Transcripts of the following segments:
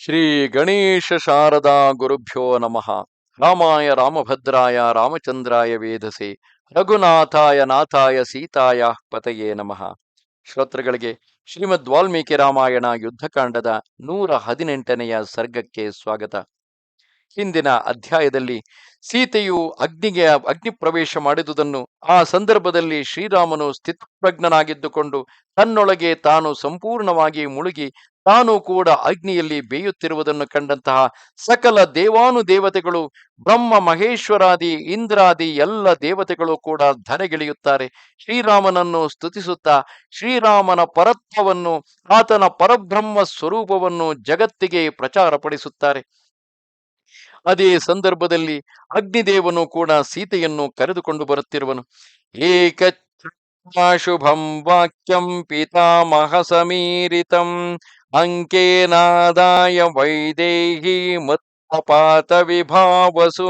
ಶ್ರೀ ಗಣೇಶ ಶಾರದಾ ಗುರುಭ್ಯೋ ನಮಃ. ರಾಮಾಯ ರಾಮಭದ್ರಾಯ ರಾಮಚಂದ್ರಾಯ ವೇದಸೆ. ರಘುನಾಥಾಯ ನಾಥಾಯ ಸೀತಾಯ ಪತಯೇ ನಮಃ. ಶ್ರೋತೃಗಳಿಗೆ ಶ್ರೀಮದ್ ವಾಲ್ಮೀಕಿ ರಾಮಾಯಣ ಯುದ್ಧಕಾಂಡದ ನೂರ ಹದಿನೆಂಟನೆಯ ಸರ್ಗಕ್ಕೆ ಸ್ವಾಗತ. ಹಿಂದಿನ ಅಧ್ಯಾಯದಲ್ಲಿ ಸೀತೆಯು ಅಗ್ನಿಗೆ, ಅಗ್ನಿ ಪ್ರವೇಶ ಮಾಡಿದುದನ್ನು, ಆ ಸಂದರ್ಭದಲ್ಲಿ ಶ್ರೀರಾಮನು ಸ್ಥಿತಪ್ರಜ್ಞನಾಗಿದ್ದುಕೊಂಡು ತನ್ನೊಳಗೆ ತಾನು ಸಂಪೂರ್ಣವಾಗಿ ಮುಳುಗಿ, ತಾನು ಕೂಡ ಅಗ್ನಿಯಲ್ಲಿ ಬೇಯುತ್ತಿರುವುದನ್ನು ಕಂಡಂತಹ ಸಕಲ ದೇವಾನು ದೇವತೆಗಳು ಬ್ರಹ್ಮ, ಮಹೇಶ್ವರಾದಿ, ಇಂದ್ರಾದಿ ಎಲ್ಲ ದೇವತೆಗಳು ಕೂಡ ಧರೆಗಿಳಿಯುತ್ತಾರೆ ಶ್ರೀರಾಮನನ್ನು ಸ್ತುತಿಸುತ್ತಾ ಶ್ರೀರಾಮನ ಪರತ್ವವನ್ನು, ಆತನ ಪರಬ್ರಹ್ಮ ಸ್ವರೂಪವನ್ನು ಜಗತ್ತಿಗೆ ಪ್ರಚಾರಪಡಿಸುತ್ತಾರೆ. ಅದೇ ಸಂದರ್ಭದಲ್ಲಿ ಅಗ್ನಿದೇವನು ಕೂಡ ಸೀತೆಯನ್ನು ಕರೆದುಕೊಂಡು ಬರುತ್ತಿರುವನು. ಏಕ ಶುಭಂ ವಾಕ್ಯಂ ಪಿತಾಮಹ ಸಮೀರಿತಂ. ಅಂಕೇನಾದಾಯ ವೈದೇಹಿ ಮತ್ತಪಾತ ವಿಭಾವಸು.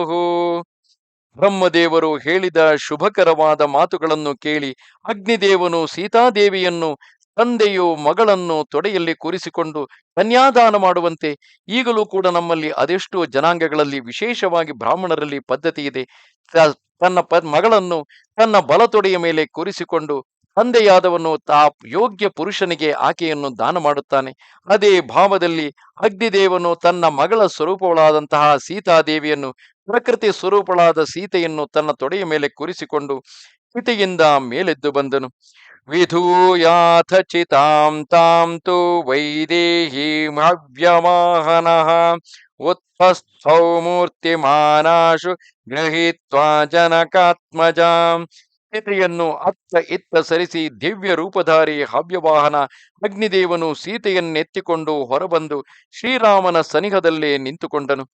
ಬ್ರಹ್ಮದೇವರು ಹೇಳಿದ ಶುಭಕರವಾದ ಮಾತುಗಳನ್ನು ಕೇಳಿ ಅಗ್ನಿದೇವನು ಸೀತಾದೇವಿಯನ್ನು ತಂದೆಯು ಮಗಳನ್ನು ತೊಡೆಯಲ್ಲಿ ಕೂರಿಸಿಕೊಂಡು ಕನ್ಯಾದಾನ ಮಾಡುವಂತೆ ಈಗಲೂ ಕೂಡ ನಮ್ಮಲ್ಲಿ ಅದೆಷ್ಟೋ ಜನಾಂಗಗಳಲ್ಲಿ ವಿಶೇಷವಾಗಿ ಬ್ರಾಹ್ಮಣರಲ್ಲಿ ಪದ್ಧತಿ ಇದೆ. ತನ್ನ ಪ ಮಗಳನ್ನು ತನ್ನ ಬಲತೊಡೆಯ ಮೇಲೆ ಕೂರಿಸಿಕೊಂಡು ತಂದೆಯಾದವನು ತಾ, ಯೋಗ್ಯ ಪುರುಷನಿಗೆ ಆಕೆಯನ್ನು ದಾನ ಮಾಡುತ್ತಾನೆ. ಅದೇ ಭಾವದಲ್ಲಿ ಅಗ್ನಿದೇವನು ತನ್ನ ಮಗಳ ಸ್ವರೂಪಗಳಾದಂತಹ ಸೀತಾದೇವಿಯನ್ನು, ಪ್ರಕೃತಿ ಸ್ವರೂಪಳಾದ ಸೀತೆಯನ್ನು ತನ್ನ ತೊಡೆಯ ಮೇಲೆ ಕೂರಿಸಿಕೊಂಡು ಪಿತೆಯಿಂದ ಮೇಲೆದ್ದು ಬಂದನು. ಚಿತಾಂ ತಾಂ ತು ವೈದೇಹಿ ಹವ್ಯವಾಹನಃ ಉತ್ಥಸ್ಥೌ ಮೂರ್ತಿಮಾನಾಶು ಗೃಹೀತ್ವಾ ಜನಕಾತ್ಮಜಾಂ ಸೀತೆಯನ್ನು ಅತ್ತ ಇತ್ತ ಸರಿಸಿ ದಿವ್ಯ ರೂಪಧಾರಿ ಹವ್ಯವಾಹನ ಅಗ್ನಿದೇವನು ಸೀತೆಯನ್ನೆತ್ತಿಕೊಂಡು ಹೊರಬಂದು ಶ್ರೀರಾಮನ ಸನಿಹದಲ್ಲೇ ನಿಂತುಕೊಂಡನು।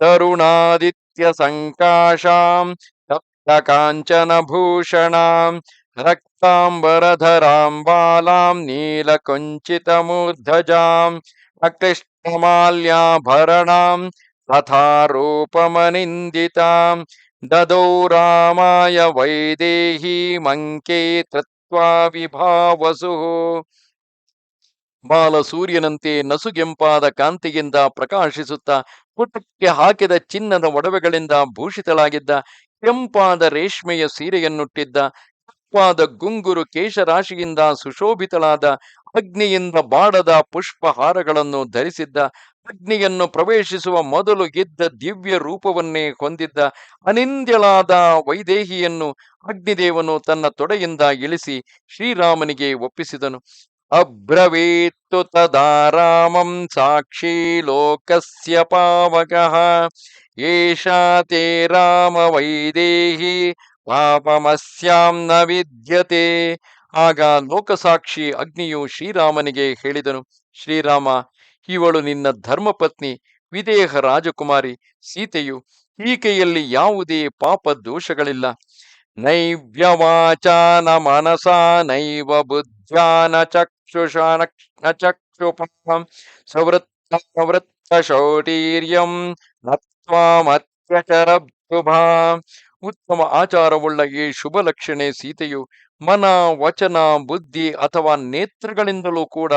ತರುಣಾದಿತ್ಯ ಸಂಕಾಶಾಂ ಸಪ್ತ ಕಾಂಚನ ಭೂಷಣಾಂ ರಕ್ತಾಂಬರಧರಾಂ ಬಾಲಾಂ ನೀಲಕುಂಚಿತ ಮೂರ್ಧಜಾಂ ಅಕೃಷ್ಣಮಾಲ್ಯಾಭರಣಾಂ ತಥಾ ರೂಪಮನಿಂದಿತಾಂ ದದೌ ರಾಮಾಯ ವೈದೇಹಿ ಮಂಕೇ ತತ್ವಾ ವಿಭಾವಸು ಬಾಲ ಸೂರ್ಯನಂತೆ ನಸುಗೆಂಪಾದ ಕಾಂತಿಯಿಂದ ಪ್ರಕಾಶಿಸುತ್ತಾ ಪುಟಕ್ಕೆ ಹಾಕಿದ ಚಿನ್ನದ ಒಡವೆಗಳಿಂದ ಭೂಷಿತಳಾಗಿದ್ದ ಕೆಂಪಾದ ರೇಷ್ಮೆಯ ಸೀರೆಯನ್ನುಟ್ಟಿದ್ದ ಕಪ್ಪಾದ ಗುಂಗುರು ಕೇಶರಾಶಿಯಿಂದ ಸುಶೋಭಿತಳಾದ ಅಗ್ನಿಯಿಂದ ಬಾಡದ ಪುಷ್ಪಹಾರಗಳನ್ನು ಧರಿಸಿದ್ದ, ಅಗ್ನಿಯನ್ನು ಪ್ರವೇಶಿಸುವ ಮೊದಲು ಗೆದ್ದ ದಿವ್ಯ ರೂಪವನ್ನೇ ಹೊಂದಿದ್ದ ಅನಿಂದ್ಯಳಾದ ವೈದೇಹಿಯನ್ನು ಅಗ್ನಿದೇವನು ತನ್ನ ತೊಡೆಯಿಂದ ಇಳಿಸಿ ಶ್ರೀರಾಮನಿಗೆ ಒಪ್ಪಿಸಿದನು. ಅಬ್ರವೀತ್ತು ತದಾ ರಾಮಂ ಸಾಕ್ಷಿ ಲೋಕಸ್ಯ ಪಾವಕಃ, ಏಷಾ ತೇ ರಾಮ ವೈದೇಹಿ ಪಾಪಮಸ್ಯಾಂ ನ ವಿದ್ಯತೆ. ಆಗ ಲೋಕಸಾಕ್ಷಿ ಅಗ್ನಿಯು ಶ್ರೀರಾಮನಿಗೆ ಹೇಳಿದನು, ಶ್ರೀರಾಮ, ಇವಳು ನಿನ್ನ ಧರ್ಮಪತ್ನಿ, ವಿದೇಹ ರಾಜಕುಮಾರಿ, ಸೀತೆಯು ಈಕೆಯಲ್ಲಿ ಯಾವುದೇ ಪಾಪ ದೋಷಗಳಿಲ್ಲ ನೈವ್ಯವಾಚಾನ ಮನಸ, ನೈವ ಬುದ್ಧ್ಯಾ ನ ಚಕ್ಷುಷಾ ನ ಸವೃತ್ತ ವೃತ್ತ ಶೌಟೀರ್ಯಂ ನತ್ವಾಮತ್ಯಚರಭ್ಯುಭಾ ಉತ್ತಮ ಆಚಾರವುಳ್ಳ ಈ ಶುಭ ಲಕ್ಷಣೆ ಸೀತೆಯು ಮನ, ವಚನ, ಬುದ್ಧಿ ಅಥವಾ ನೇತ್ರಗಳಿಂದಲೂ ಕೂಡ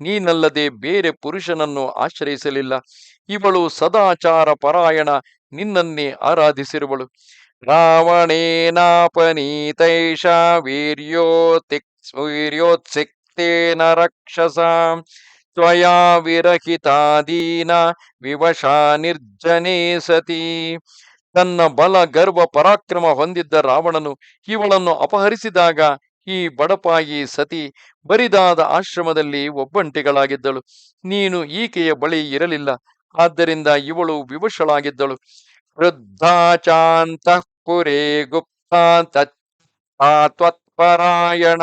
ನೀನಲ್ಲದೆ ಬೇರೆ ಪುರುಷನನ್ನು ಆಶ್ರಯಿಸಲಿಲ್ಲ. ಇವಳು ಸದಾಚಾರ ಪರಾಯಣ ನಿನ್ನನ್ನೇ ಆರಾಧಿಸಿರುವಳು. ರಾವಣೇನಾಪನೀತೈಷ ವೀರ್ಯೋತಿಕ್ ವೀರ್ಯೋತ್ಸಿಕ್ತೇನ ರಕ್ಷಸ. ತ್ವಯಾ ವಿರಹಿತಾದೀನ ವಿವಶಾ ನಿರ್ಜನೇ ಸತಿ ತನ್ನ ಬಲ ಗರ್ವ ಪರಾಕ್ರಮ ಹೊಂದಿದ್ದ ರಾವಣನು ಇವಳನ್ನು ಅಪಹರಿಸಿದಾಗ ಈ ಬಡಪಾಯಿ ಸತಿ ಬರಿದಾದ ಆಶ್ರಮದಲ್ಲಿ ಒಬ್ಬಂಟಿಗಳಾಗಿದ್ದಳು. ನೀನು ಈಕೆಯ ಬಳಿ ಇರಲಿಲ್ಲ. ಆದ್ದರಿಂದ ಇವಳು ವಿವಶಳಾಗಿದ್ದಳು. ವೃದ್ಧಾಚಾಂತಃಪುರೇ ಗುಪ್ತಾ ತ್ವತ್ಪರಾಯಣ.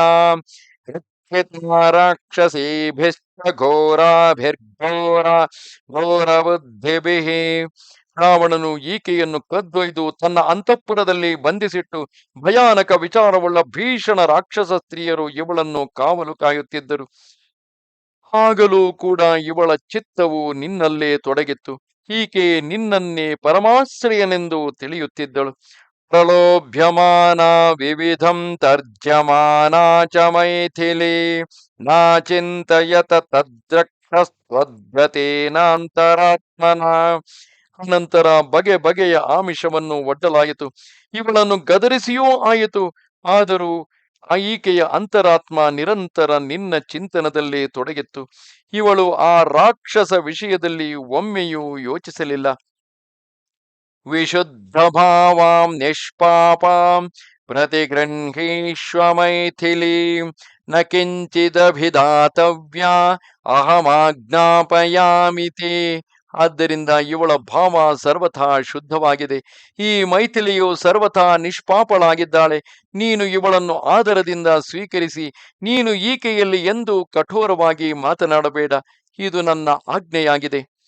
ರಾಕ್ಷಸೀಭಿಶ್ಚ ಘೋರಾಭಿರ್ಘೋರ ಘೋರ ರಾವಣನು ಈಕೆಯನ್ನು ಕದ್ದೊಯ್ದು ತನ್ನ ಅಂತಃಪುರದಲ್ಲಿ ಬಂಧಿಸಿಟ್ಟು ಭಯಾನಕ ವಿಚಾರವುಳ್ಳ ಭೀಷಣ ರಾಕ್ಷಸ ಸ್ತ್ರೀಯರು ಇವಳನ್ನು ಕಾವಲು ಕಾಯುತ್ತಿದ್ದರು. ಆಗಲೂ ಕೂಡ ಇವಳ ಚಿತ್ತವು ನಿನ್ನಲ್ಲೇ ತೊಡಗಿತ್ತು. ಈಕೆ ನಿನ್ನನ್ನೇ ಪರಮಾಶ್ರಯನೆಂದು ತಿಳಿಯುತ್ತಿದ್ದಳು. ಪ್ರಲೋಭ್ಯಮಾನ ವಿವಿಧಂ ತರ್ಜ್ಯಮಾನ ಚ ಮೈಥಿಲಿ ನಾಚಿಂತಯತ ತದ್ರಕ್ಷ ರಾಕ್ಷಸ್ತ್ವದ್ಗತೇನಾಂತರಾತ್ಮನ ಅನಂತರ ಬಗೆ ಬಗೆಯ ಆಮಿಷವನ್ನು ಒಡ್ಡಲಾಯಿತು। ಇವಳನ್ನು ಗದರಿಸಿಯೂ ಆಯಿತು। ಆದರೂ ಈಕೆಯ ಅಂತರಾತ್ಮ ನಿರಂತರ ನಿನ್ನ ಚಿಂತನದಲ್ಲಿ ತೊಡಗಿತ್ತು। ಇವಳು ಆ ರಾಕ್ಷಸ ವಿಷಯದಲ್ಲಿ ಒಮ್ಮೆಯೂ ಯೋಚಿಸಲಿಲ್ಲ। ವಿಶುದ್ಧ ಭಾವಾಂ ನಿಷ್ಪಾಪಾಂ ಪ್ರತಿಗೃಹೀಶ್ವ ಮೈಥಿಲಿ ನ ಕಿಂಚಿದಭಿದಾತವ್ಯ ಅಹಮಾಜ್ಞಾಪಯಾಮಿತಿ ಆದ್ದರಿಂದ ಇವಳ ಭಾವ ಸರ್ವಥಾ ಶುದ್ಧವಾಗಿದೆ. ಈ ಮೈಥಿಲಿಯು ಸರ್ವಥಾ ನಿಷ್ಪಾಪಳಾಗಿದ್ದಾಳೆ. ನೀನು ಇವಳನ್ನು ಆದರದಿಂದ ಸ್ವೀಕರಿಸಿ, ನೀನು ಈಕೆಯಲ್ಲಿ ಎಂದು ಕಠೋರವಾಗಿ ಮಾತನಾಡಬೇಡ. ಇದು ನನ್ನ ಆಜ್ಞೆಯಾಗಿದೆ.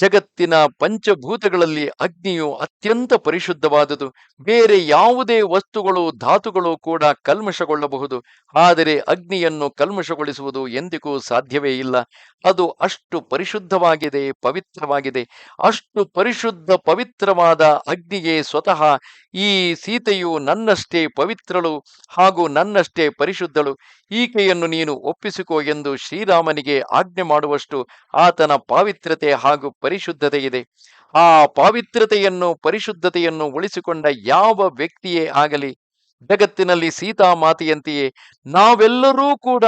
ಜಗತ್ತಿನ ಪಂಚಭೂತಗಳಲ್ಲಿ ಅಗ್ನಿಯು ಅತ್ಯಂತ ಪರಿಶುದ್ಧವಾದುದು. ಬೇರೆ ಯಾವುದೇ ವಸ್ತುಗಳು, ಧಾತುಗಳು ಕೂಡ ಕಲ್ಮಶಗೊಳ್ಳಬಹುದು. ಆದರೆ ಅಗ್ನಿಯನ್ನು ಕಲ್ಮಶಗೊಳಿಸುವುದು ಎಂದಿಗೂ ಸಾಧ್ಯವೇ ಇಲ್ಲ. ಅದು ಅಷ್ಟು ಪರಿಶುದ್ಧವಾಗಿದೆ, ಪವಿತ್ರವಾಗಿದೆ. ಅಷ್ಟು ಪರಿಶುದ್ಧ, ಪವಿತ್ರವಾದ ಅಗ್ನಿಗೆ ಸ್ವತಃ ಈ ಸೀತೆಯು ನನ್ನಷ್ಟೇ ಪವಿತ್ರಳು ಹಾಗೂ ನನ್ನಷ್ಟೇ ಪರಿಶುದ್ಧಳು. ಈಕೆಯನ್ನು ನೀನು ಒಪ್ಪಿಸಿಕೋ ಎಂದು ಶ್ರೀರಾಮನಿಗೆ ಆಜ್ಞೆ ಮಾಡುವಷ್ಟು ಆತನ ಪಾವಿತ್ರತೆ ಹಾಗೂ ಪರಿಶುದ್ಧತೆ ಇದೆ ಆ ಪಾವಿತ್ರತೆಯನ್ನು ಪರಿಶುದ್ಧತೆಯನ್ನು ಉಳಿಸಿಕೊಂಡ ಯಾವ ವ್ಯಕ್ತಿಯೇ ಆಗಲಿ, ಜಗತ್ತಿನಲ್ಲಿ ಸೀತಾ ಮಾತೆಯಂತೆಯೇ ನಾವೆಲ್ಲರೂ ಕೂಡ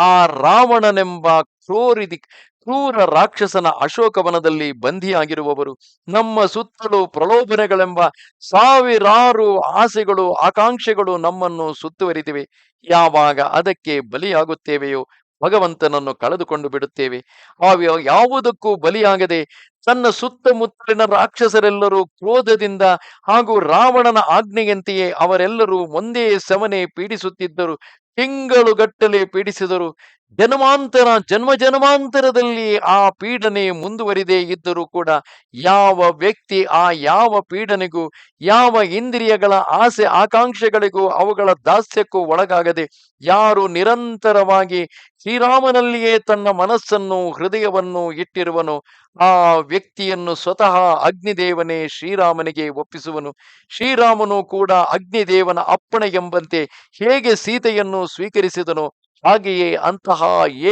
ಆ ರಾವಣನೆಂಬ ಕ್ರೋರಿದಿ ಕ್ರೂರ ರಾಕ್ಷಸನ ಅಶೋಕವನದಲ್ಲಿ ಬಂಧಿಯಾಗಿರುವವರು, ನಮ್ಮ ಸುತ್ತಲೂ ಪ್ರಲೋಭನೆಗಳೆಂಬ ಸಾವಿರಾರು ಆಸೆಗಳು, ಆಕಾಂಕ್ಷೆಗಳು ನಮ್ಮನ್ನು ಸುತ್ತುವರಿದಿವೆ. ಯಾವಾಗ ಅದಕ್ಕೆ ಬಲಿಯಾಗುತ್ತೇವೆಯೋ ಭಗವಂತನನ್ನು ಕಳೆದುಕೊಂಡು ಬಿಡುತ್ತೇವೆ. ಆ ಯಾವುದಕ್ಕೂ ಬಲಿಯಾಗದೆ ತನ್ನ ಸುತ್ತಮುತ್ತಲಿನ ರಾಕ್ಷಸರೆಲ್ಲರೂ ಕ್ರೋಧದಿಂದ ಹಾಗೂ ರಾವಣನ ಆಜ್ಞೆಯಂತೆಯೇ ಅವರೆಲ್ಲರೂ ಒಂದೇ ಸಮನೆ ಪೀಡಿಸುತ್ತಿದ್ದರು. ತಿಂಗಳುಗಟ್ಟಲೆ ಪೀಡಿಸಿದರು. ಜನ್ಮಾಂತರ, ಜನ್ಮ ಜನ್ಮಾಂತರದಲ್ಲಿ ಆ ಪೀಡನೆ ಮುಂದುವರಿದೇ ಇದ್ದರೂ ಕೂಡ ಯಾವ ವ್ಯಕ್ತಿ ಆ ಯಾವ ಪೀಡನೆಗೂ, ಯಾವ ಇಂದ್ರಿಯಗಳ ಆಸೆ ಆಕಾಂಕ್ಷೆಗಳಿಗೂ ಅವುಗಳ ದಾಸ್ಯಕ್ಕೂ ಒಳಗಾಗದೆ ಯಾರು ನಿರಂತರವಾಗಿ ಶ್ರೀರಾಮನಲ್ಲಿಯೇ ತನ್ನ ಮನಸ್ಸನ್ನು, ಹೃದಯವನ್ನು ಇಟ್ಟಿರುವನು, ಆ ವ್ಯಕ್ತಿಯನ್ನು ಸ್ವತಃ ಅಗ್ನಿದೇವನೇ ಶ್ರೀರಾಮನಿಗೆ ಒಪ್ಪಿಸುವನು. ಶ್ರೀರಾಮನು ಕೂಡ ಅಗ್ನಿದೇವನ ಅಪ್ಪಣೆ ಎಂಬಂತೆ ಹೇಗೆ ಸೀತೆಯನ್ನು ಸ್ವೀಕರಿಸಿದನೋ ಹಾಗೆಯೇ ಅಂತಹ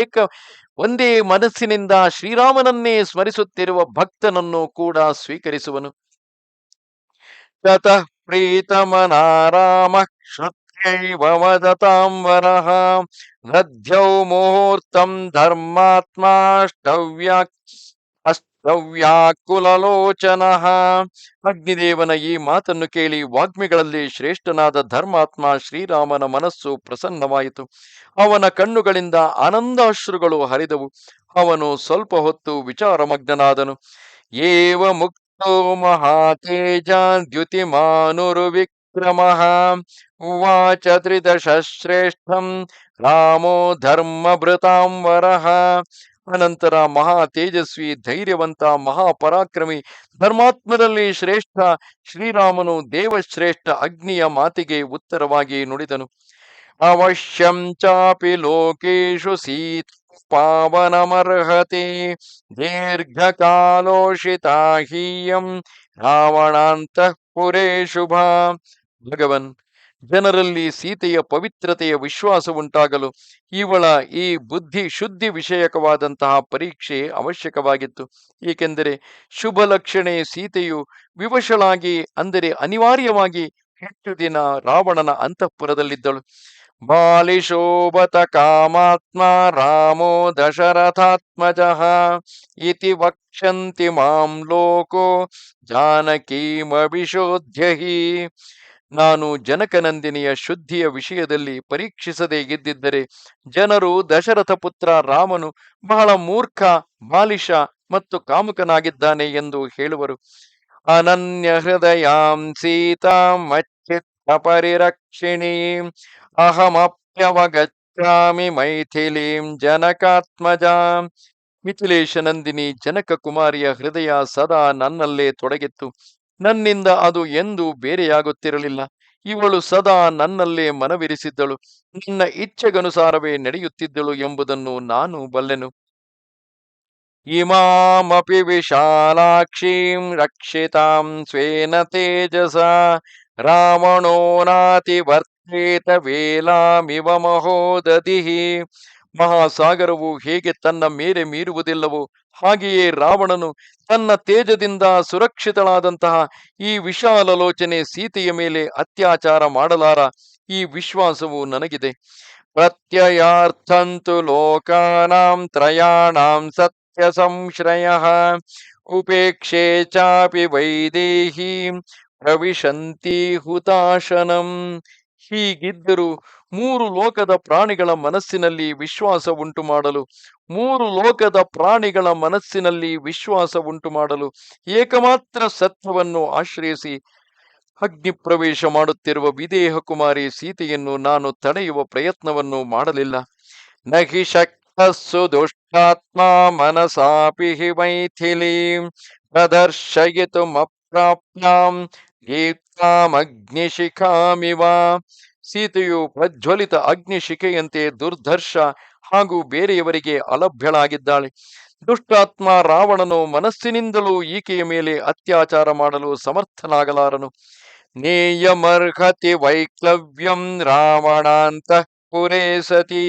ಏಕ ಒಂದೇ ಮನಸ್ಸಿನಿಂದ ಶ್ರೀರಾಮನನ್ನೇ ಸ್ಮರಿಸುತ್ತಿರುವ ಭಕ್ತನನ್ನು ಕೂಡ ಸ್ವೀಕರಿಸುವನು. ತತಃ ಪ್ರೀತಮನಾರಾಮ ಶ್ರುತ್ಯೈವ ವದತಾಂಬರಃ ನದ್ಯೌ ಮುಹೂರ್ತಂ ಧರ್ಮಾತ್ಮಾಷ್ಟವ್ಯ ಅಷ್ಟವ್ಯಾಕುಲಲೋಚನಃ ಅಗ್ನಿದೇವನ ಈ ಮಾತನ್ನು ಕೇಳಿ ವಾಗ್ಮಿಗಳಲ್ಲಿ ಶ್ರೇಷ್ಠನಾದ ಧರ್ಮಾತ್ಮ ಶ್ರೀರಾಮನ ಮನಸ್ಸು ಪ್ರಸನ್ನವಾಯಿತು. ಅವನ ಕಣ್ಣುಗಳಿಂದ ಆನಂದಾಶ್ರುಗಳು ಹರಿದವು. ಅವನು ಸ್ವಲ್ಪ ಹೊತ್ತು ವಿಚಾರಮಗ್ನನಾದನು. ಏವ ಮುಕ್ತೋ ಮಹಾತೇಜ ದ್ಯುತಿಮಾನುರು ವಿಕ್ರಮ ಉವಾಚ ತ್ರಿದಶ ಶ್ರೇಷ್ಠಂ ರಾಮೋ ಧರ್ಮಭೃತಾಂಬರಃ ಅನಂತರ ಮಹಾ ತೇಜಸ್ವಿ, ಧೈರ್ಯವಂತ ಮಹಾಪರಾಕ್ರಮಿ ಧರ್ಮಾತ್ಮರಲ್ಲಿ ಶ್ರೇಷ್ಠ, ಶ್ರೀರಾಮನು ದೇವಶ್ರೇಷ್ಠ ಅಗ್ನಿಯ ಮಾತಿಗೆ ಉತ್ತರವಾಗಿ ನುಡಿದನು. ಅವಶ್ಯಂ ಚಾಪಿ ಲೋಕೇಶು ಸೀತ್ ಪಾವನಮರ್ಹತೆ ದೀರ್ಘಕಾಲೋಷಿತಾಹೀಯಂ ರಾವಣಾಂತಃಪುರೇ ಶುಭ. ಭಗವನ್ ಜನರಲ್ಲಿ ಸೀತೆಯ ಪವಿತ್ರತೆಯ ವಿಶ್ವಾಸ ಉಂಟಾಗಲು ಇವಳ ಈ ಬುದ್ಧಿ ಶುದ್ಧಿ ವಿಷಯಕವಾದಂತಹ ಪರೀಕ್ಷೆ ಅವಶ್ಯಕವಾಗಿತ್ತು. ಏಕೆಂದರೆ ಶುಭ ಲಕ್ಷಣೆ ಸೀತೆಯು ವಿವಶಳಾಗಿ, ಅಂದರೆ ಅನಿವಾರ್ಯವಾಗಿ ಹೆಚ್ಚು ದಿನ ರಾವಣನ ಅಂತಃಪುರದಲ್ಲಿದ್ದಳು. ಬಾಲಿಶೋಭತ ಕಾಮಾತ್ಮ ರಾಮೋ ದಶರಥಾತ್ಮಜ ಇತಿ ವಕ್ಷಂತಿ ಮಾಂ ಲೋಕೋ ಜಾನಕೀಮಭಿಶೋಧ್ಯ ಹಿ ನಾನು ಜನಕನಂದಿನಿಯ ಶುದ್ಧಿಯ ವಿಷಯದಲ್ಲಿ ಪರೀಕ್ಷಿಸದೇ ಗೆದ್ದಿದ್ದರೆ ಜನರು ದಶರಥ ಪುತ್ರ ರಾಮನು ಬಹಳ ಮೂರ್ಖ, ಬಾಲಿಶ ಮತ್ತು ಕಾಮುಕನಾಗಿದ್ದಾನೆ ಎಂದು ಹೇಳುವರು. ಅನನ್ಯ ಹೃದಯಾಂ ಸೀತಾಂ ಪರಿರಕ್ಷಿಣೀ ಅಹಮಪ್ಯವಗಚ್ಚಾಮಿ ಮೈಥಿಲೀಂ ಜನಕಾತ್ಮಜಾಂ. ಮಿಥಿಲೇಶ ನಂದಿನಿ ಜನಕ ಕುಮಾರಿಯ ಹೃದಯ ಸದಾ ನನ್ನಲ್ಲೇ ತೊಡಗಿತ್ತು. ನನ್ನಿಂದ ಅದು ಎಂದು ಬೇರೆಯಾಗುತ್ತಿರಲಿಲ್ಲ. ಇವಳು ಸದಾ ನನ್ನಲ್ಲೇ ಮನವಿರಿಸಿದ್ದಳು. ನನ್ನ ಇಚ್ಛೆಗನುಸಾರವೇ ನಡೆಯುತ್ತಿದ್ದಳು ಎಂಬುದನ್ನು ನಾನು ಬಲ್ಲೆನು. ಇಮಾಮಪಿ ವಿಶಾಲಾಕ್ಷೀಂ ರಕ್ಷಿತಾಂ ಸ್ವೇನ ತೇಜಸ ರಾವಣೋ ನಾತಿ ವರ್ತೇತ ವೇಲಾಮಿವ ಮಹೋದಧಿಃ ಮಹಾಸಾಗರವು ಹೇಗೆ ತನ್ನ ಮೇಲೆ ಮೀರುವುದಿಲ್ಲವೋ ಹಾಗೆಯೇ ರಾವಣನು ತನ್ನ ತೇಜದಿಂದ ಸುರಕ್ಷಿತಳಾದಂತಹ ಈ ವಿಶಾಲಲೋಚನೆ ಸೀತೆಯ ಮೇಲೆ ಅತ್ಯಾಚಾರ ಮಾಡಲಾರ ಈ ವಿಶ್ವಾಸವು ನನಗಿದೆ. ಪ್ರತ್ಯಯಾರ್ಥಂತು ಲೋಕಾನಾಂ ತ್ರಯಾಣಾಂ ಸತ್ಯ ಸಂಶ್ರಯ ಉಪೇಕ್ಷೆ ಚಾಪಿ ವೈದೇಹಿ ಪ್ರವಿಶಂತಿ ಹುತಾಶನಂ ಹೀಗಿದ್ದರೂ ಮೂರು ಲೋಕದ ಪ್ರಾಣಿಗಳ ಮನಸ್ಸಿನಲ್ಲಿ ವಿಶ್ವಾಸ ಉಂಟು ಮಾಡಲು ಮೂರು ಲೋಕದ ಪ್ರಾಣಿಗಳ ಮನಸ್ಸಿನಲ್ಲಿ ವಿಶ್ವಾಸ ಉಂಟು ಮಾಡಲು ಏಕಮಾತ್ರ ಸತ್ವವನ್ನು ಆಶ್ರಯಿಸಿ ಅಗ್ನಿ ಪ್ರವೇಶ ಮಾಡುತ್ತಿರುವ ವಿದೇಹ ಕುಮಾರಿ ಸೀತೆಯನ್ನು ನಾನು ತಡೆಯುವ ಪ್ರಯತ್ನವನ್ನು ಮಾಡಲಿಲ್ಲ. ನಹಿ ಶಕ್ತಸ್ಸು ದುಷ್ಟಾತ್ಮ ಮನಸಾಪಿ ಮೈಥಿಲಿ ಪ್ರದರ್ಶಯಿತು ಅಪ್ರಾಪ್ಯಾಂ ಅಗ್ನಿಶಿಖಾಮಿವ ಸೀತೆಯು ಪ್ರಜ್ವಲಿತ ಅಗ್ನಿಶಿಖೆಯಂತೆ ದುರ್ಧರ್ಷ ಹಾಗೂ ಬೇರೆಯವರಿಗೆ ಅಲಭ್ಯಳಾಗಿದ್ದಾಳೆ. ದುಷ್ಟಾತ್ಮ ರಾವಣನು ಮನಸ್ಸಿನಿಂದಲೂ ಈಕೆಯ ಮೇಲೆ ಅತ್ಯಾಚಾರ ಮಾಡಲು ಸಮರ್ಥನಾಗಲಾರನು. ನೇಯಮರ್ಹತಿ ವೈಕ್ಲವ್ಯಂ ರಾವಣಾಂತ ಪುರೇ ಸತಿ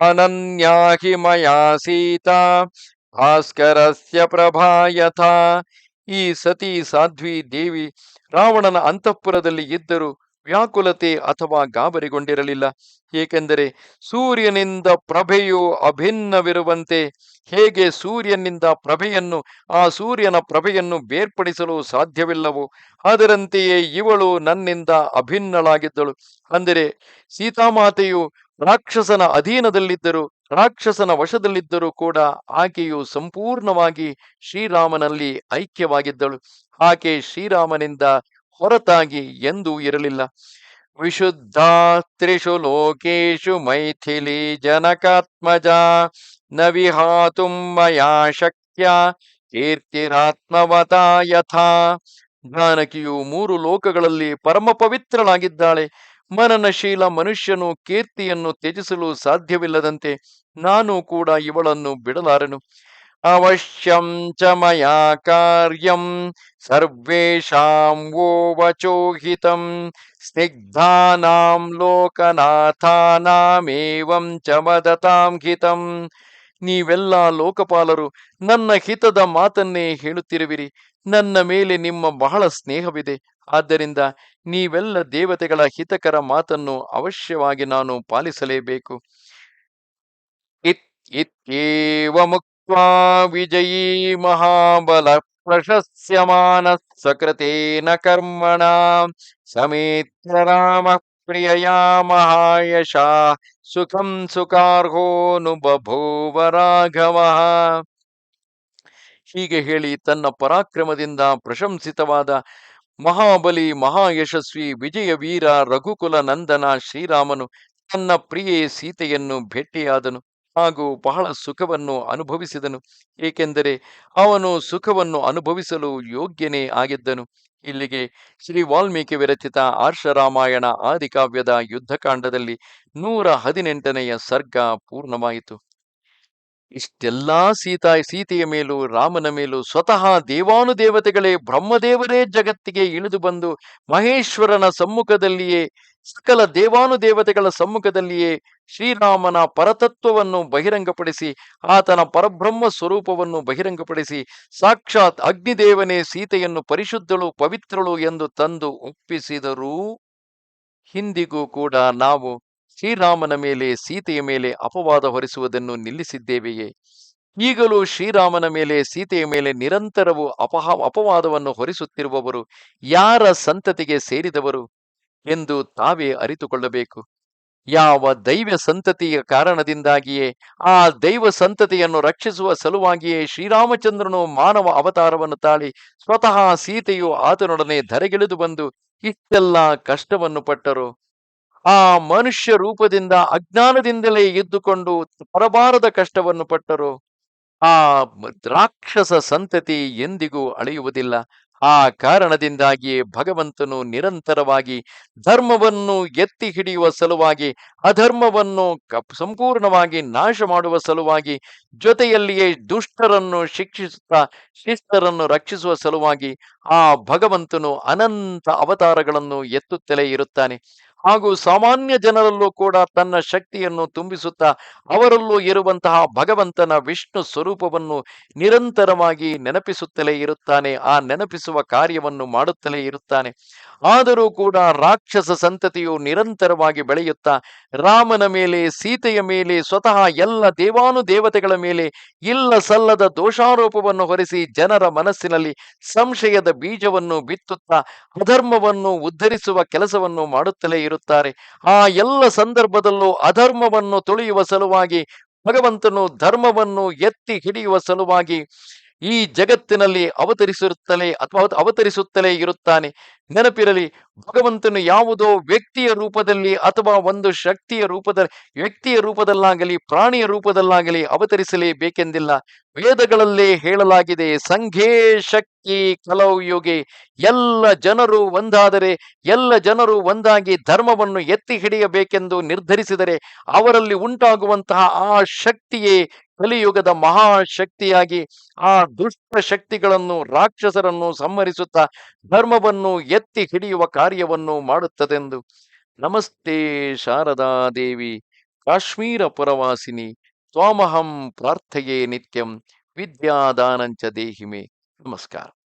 ಅನನ್ಯಾಹಿ ಮಯಾ ಸೀತಾ ಭಾಸ್ಕರಸ್ಯ ಪ್ರಭಾಯಥ ಈ ಸತಿ ಸಾಧ್ವಿ ದೇವಿ ರಾವಣನ ಅಂತಃಪುರದಲ್ಲಿ ಇದ್ದರೂ ವ್ಯಾಕುಲತೆ ಅಥವಾ ಗಾಬರಿಗೊಂಡಿರಲಿಲ್ಲ. ಏಕೆಂದರೆ ಸೂರ್ಯನಿಂದ ಪ್ರಭೆಯು ಅಭಿನ್ನವಿರುವಂತೆ ಹೇಗೆ ಸೂರ್ಯನಿಂದ ಪ್ರಭೆಯನ್ನು, ಆ ಸೂರ್ಯನ ಪ್ರಭೆಯನ್ನು ಬೇರ್ಪಡಿಸಲು ಸಾಧ್ಯವಿಲ್ಲವೋ, ಅದರಂತೆಯೇ ಇವಳು ನನ್ನಿಂದ ಅಭಿನ್ನಳಾಗಿದ್ದಳು. ಅಂದರೆ ಸೀತಾಮಾತೆಯು ರಾಕ್ಷಸನ ಅಧೀನದಲ್ಲಿದ್ದರೂ, ರಾಕ್ಷಸನ ವಶದಲ್ಲಿದ್ದರೂ ಕೂಡ ಆಕೆಯು ಸಂಪೂರ್ಣವಾಗಿ ಶ್ರೀರಾಮನಲ್ಲಿ ಐಕ್ಯವಾಗಿದ್ದಳು. ಆಕೆ ಶ್ರೀರಾಮನಿಂದ ಹೊರತಾಗಿ ಎಂದೂ ಇರಲಿಲ್ಲ. ವಿಶುದ್ಧ ತ್ರಿಷು ಲೋಕೇಶು ಮೈಥಿಲಿ ಜನಕಾತ್ಮಜ ನವಿಹಾತು ವಿಹಾತುಂ ಮಯಾ ಶಕ್ಯ ಕೀರ್ತಿರಾತ್ಮವತ ಯಥಾ. ಜಾನಕಿಯು ಮೂರು ಲೋಕಗಳಲ್ಲಿ ಪರಮ ಪವಿತ್ರಳಾಗಿದ್ದಾಳೆ. ಮನನಶೀಲ ಮನುಷ್ಯನು ಕೀರ್ತಿಯನ್ನು ತ್ಯಜಿಸಲು ಸಾಧ್ಯವಿಲ್ಲದಂತೆ ನಾನು ಕೂಡ ಇವಳನ್ನು ಬಿಡಲಾರೆನು. ಅವಶ್ಯಂ ವೋ ವಚೋಹಿತಂ ಸ್ನಿಗ್ಧಾನಾಂ ಲೋಕನಾಥಾನಾಮೇವಂ ಚ ವದತಾಂ ಹಿತಂ ನೀವೆಲ್ಲ ಲೋಕಪಾಲರು, ನನ್ನ ಹಿತದ ಮಾತನ್ನೇ ಹೇಳುತ್ತಿರುವಿರಿ. ನನ್ನ ಮೇಲೆ ನಿಮ್ಮ ಬಹಳ ಸ್ನೇಹವಿದೆ. ಆದ್ದರಿಂದ ನೀವೆಲ್ಲ ದೇವತೆಗಳ ಹಿತಕರ ಮಾತನ್ನು ಅವಶ್ಯವಾಗಿ ನಾನು ಪಾಲಿಸಲೇಬೇಕು. ಇತ್ ಇತ್ಯೇವ ಮುಕ್ತ್ವಾ ವಿಜಯೀ ಮಹಾಬಲ ಪ್ರಶಸ್ಯಮಾನ ಸಕೃತೇನ ಕರ್ಮಣ ಸಮೇತ್ರ ರಾಮ ಮಹಾಯಶ ಸುಖಂ ಸುಖಾರ್ಹೋನು ಬಭೂವ ರಾಘವ ಹೀಗೆ ಹೇಳಿ ತನ್ನ ಪರಾಕ್ರಮದಿಂದ ಪ್ರಶಂಸಿತವಾದ ಮಹಾಬಲಿ ಮಹಾಯಶಸ್ವಿ ವಿಜಯ ವೀರ ರಘುಕುಲ ನಂದನ ಶ್ರೀರಾಮನು ತನ್ನ ಪ್ರಿಯೆ ಸೀತೆಯನ್ನು ಭೇಟಿಯಾದನು. ಹಾಗೂ ಬಹಳ ಸುಖವನ್ನು ಅನುಭವಿಸಿದನು. ಏಕೆಂದರೆ ಅವನು ಸುಖವನ್ನು ಅನುಭವಿಸಲು ಯೋಗ್ಯನೇ ಆಗಿದ್ದನು. ಇಲ್ಲಿಗೆ ಶ್ರೀ ವಾಲ್ಮೀಕಿ ವಿರಚಿತ ಆರ್ಷರಾಮಾಯಣ ಆದಿಕಾವ್ಯದ ಯುದ್ಧಕಾಂಡದಲ್ಲಿ ನೂರ ಹದಿನೆಂಟನೆಯ ಸರ್ಗ ಪೂರ್ಣವಾಯಿತು. ಇಷ್ಟೆಲ್ಲಾ ಸೀತಾ, ಸೀತೆಯ ಮೇಲೂ, ರಾಮನ ಮೇಲೂ ಸ್ವತಃ ದೇವಾನುದೇವತೆಗಳೇ ಬ್ರಹ್ಮದೇವರೇ ಜಗತ್ತಿಗೆ ಇಳಿದು ಬಂದು ಮಹೇಶ್ವರನ ಸಮ್ಮುಖದಲ್ಲಿಯೇ, ಸಕಲ ದೇವಾನುದೇವತೆಗಳ ಸಮ್ಮುಖದಲ್ಲಿಯೇ ಶ್ರೀರಾಮನ ಪರತತ್ವವನ್ನು ಬಹಿರಂಗಪಡಿಸಿ, ಆತನ ಪರಬ್ರಹ್ಮ ಸ್ವರೂಪವನ್ನು ಬಹಿರಂಗಪಡಿಸಿ, ಸಾಕ್ಷಾತ್ ಅಗ್ನಿದೇವನೇ ಸೀತೆಯನ್ನು ಪರಿಶುದ್ಧಳು, ಪವಿತ್ರಳು ಎಂದು ತಂದು ಒಪ್ಪಿಸಿದರೂ ಹಿಂದಿಗೂ ಕೂಡ ನಾವು ಶ್ರೀರಾಮನ ಮೇಲೆ, ಸೀತೆಯ ಮೇಲೆ ಅಪವಾದ ಹೊರಿಸುವುದನ್ನು ನಿಲ್ಲಿಸಿದ್ದೇವೆಯೇ? ಈಗಲೂ ಶ್ರೀರಾಮನ ಮೇಲೆ, ಸೀತೆಯ ಮೇಲೆ ನಿರಂತರವೂ ಅಪಹ, ಅಪವಾದವನ್ನು ಹೊರಿಸುತ್ತಿರುವವರು ಯಾರ ಸಂತತಿಗೆ ಸೇರಿದವರು ಎಂದು ತಾವೇ ಅರಿತುಕೊಳ್ಳಬೇಕು. ಯಾವ ದೈವ ಸಂತತಿಯ ಕಾರಣದಿಂದಾಗಿಯೇ, ಆ ದೈವ ಸಂತತಿಯನ್ನು ರಕ್ಷಿಸುವ ಸಲುವಾಗಿಯೇ ಶ್ರೀರಾಮಚಂದ್ರನು ಮಾನವ ಅವತಾರವನ್ನು ತಾಳಿ ಸ್ವತಃ ಸೀತೆಯು ಆತನೊಡನೆ ಧರೆಗಿಳಿದು ಬಂದು ಇಷ್ಟೆಲ್ಲ ಕಷ್ಟವನ್ನು ಪಟ್ಟರು. ಆ ಮನುಷ್ಯ ರೂಪದಿಂದ, ಅಜ್ಞಾನದಿಂದಲೇ ಎದ್ದುಕೊಂಡು ಪರಬಾರದ ಕಷ್ಟವನ್ನು ಪಟ್ಟರು. ಆ ರಾಕ್ಷಸ ಸಂತತಿ ಎಂದಿಗೂ ಅಳೆಯುವುದಿಲ್ಲ. ಆ ಕಾರಣದಿಂದಾಗಿಯೇ ಭಗವಂತನು ನಿರಂತರವಾಗಿ ಧರ್ಮವನ್ನು ಎತ್ತಿ ಹಿಡಿಯುವ ಸಲುವಾಗಿ, ಅಧರ್ಮವನ್ನು ಸಂಪೂರ್ಣವಾಗಿ ನಾಶ ಮಾಡುವ ಸಲುವಾಗಿ, ಜೊತೆಯಲ್ಲಿಯೇ ದುಷ್ಟರನ್ನು ಶಿಕ್ಷಿಸುತ್ತಾ, ಶಿಸ್ತರನ್ನು ರಕ್ಷಿಸುವ ಸಲುವಾಗಿ ಆ ಭಗವಂತನು ಅನಂತ ಅವತಾರಗಳನ್ನು ಎತ್ತುತ್ತಲೇ ಇರುತ್ತಾನೆ. ಹಾಗೂ ಸಾಮಾನ್ಯ ಜನರಲ್ಲೂ ಕೂಡ ತನ್ನ ಶಕ್ತಿಯನ್ನು ತುಂಬಿಸುತ್ತಾ ಅವರಲ್ಲೂ ಇರುವಂತಹ ಭಗವಂತನ ವಿಷ್ಣು ಸ್ವರೂಪವನ್ನು ನಿರಂತರವಾಗಿ ನೆನಪಿಸುತ್ತಲೇ ಇರುತ್ತಾನೆ, ಆ ನೆನಪಿಸುವ ಕಾರ್ಯವನ್ನು ಮಾಡುತ್ತಲೇ ಇರುತ್ತಾನೆ. ಆದರೂ ಕೂಡ ರಾಕ್ಷಸ ಸಂತತಿಯು ನಿರಂತರವಾಗಿ ಬೆಳೆಯುತ್ತಾ ರಾಮನ ಮೇಲೆ, ಸೀತೆಯ ಮೇಲೆ, ಸ್ವತಃ ಎಲ್ಲ ದೇವಾನು ದೇವತೆಗಳ ಮೇಲೆ ಇಲ್ಲ ಸಲ್ಲದ ದೋಷಾರೋಪವನ್ನು ಹೊರಿಸಿ ಜನರ ಮನಸ್ಸಿನಲ್ಲಿ ಸಂಶಯದ ಬೀಜವನ್ನು ಬಿತ್ತುತ್ತಾ ಅಧರ್ಮವನ್ನು ಉದ್ಧರಿಸುವ ಕೆಲಸವನ್ನು ಮಾಡುತ್ತಲೇ ಇರುತ್ತಾರೆ ಆ ಎಲ್ಲ ಸಂದರ್ಭದಲ್ಲೂ ಅಧರ್ಮವನ್ನು ತುಳಿಯುವ ಸಲುವಾಗಿ ಭಗವಂತನು ಧರ್ಮವನ್ನು ಎತ್ತಿ ಹಿಡಿಯುವ ಸಲುವಾಗಿ ಈ ಜಗತ್ತಿನಲ್ಲಿ ಅವತರಿಸಿರುತ್ತಲೇ ಅಥವಾ ಅವತರಿಸುತ್ತಲೇ ಇರುತ್ತಾನೆ. ನೆನಪಿರಲಿ, ಭಗವಂತನು ಯಾವುದೋ ವ್ಯಕ್ತಿಯ ರೂಪದಲ್ಲಿ ಅಥವಾ ಒಂದು ಶಕ್ತಿಯ ರೂಪದಲ್ಲಿ ವ್ಯಕ್ತಿಯ ರೂಪದಲ್ಲಾಗಲಿ, ಪ್ರಾಣಿಯ ರೂಪದಲ್ಲಾಗಲಿ ಅವತರಿಸಲೇಬೇಕೆಂದಿಲ್ಲ. ವೇದಗಳಲ್ಲೇ ಹೇಳಲಾಗಿದೆ, ಸಂಘೇ ಶಕ್ತಿ ಕಲೌ ಎಲ್ಲ ಜನರು ಒಂದಾದರೆ, ಎಲ್ಲ ಜನರು ಒಂದಾಗಿ ಧರ್ಮವನ್ನು ಎತ್ತಿ ಹಿಡಿಯಬೇಕೆಂದು ನಿರ್ಧರಿಸಿದರೆ ಅವರಲ್ಲಿ ಉಂಟಾಗುವಂತಹ ಆ ಶಕ್ತಿಯೇ ಕಲಿಯುಗದ ಮಹಾಶಕ್ತಿಯಾಗಿ ಆ ದುಷ್ಟ ಶಕ್ತಿಗಳನ್ನು ರಾಕ್ಷಸರನ್ನು ಸಂಹರಿಸುತ್ತಾ ಧರ್ಮವನ್ನು ಎತ್ತಿ ಹಿಡಿಯುವ ಕಾರ್ಯವನ್ನು ಮಾಡುತ್ತದೆಂದು. ನಮಸ್ತೆ ಶಾರದಾ ದೇವಿ, ಕಾಶ್ಮೀರ ಪುರವಾಸಿನಿ, ತ್ವಾಮಹಂ ಪ್ರಾರ್ಥೆಯೇ ನಿತ್ಯಂ, ವಿದ್ಯಾದಾನಂಚ ದೇಹಿಮೆ. ನಮಸ್ಕಾರ.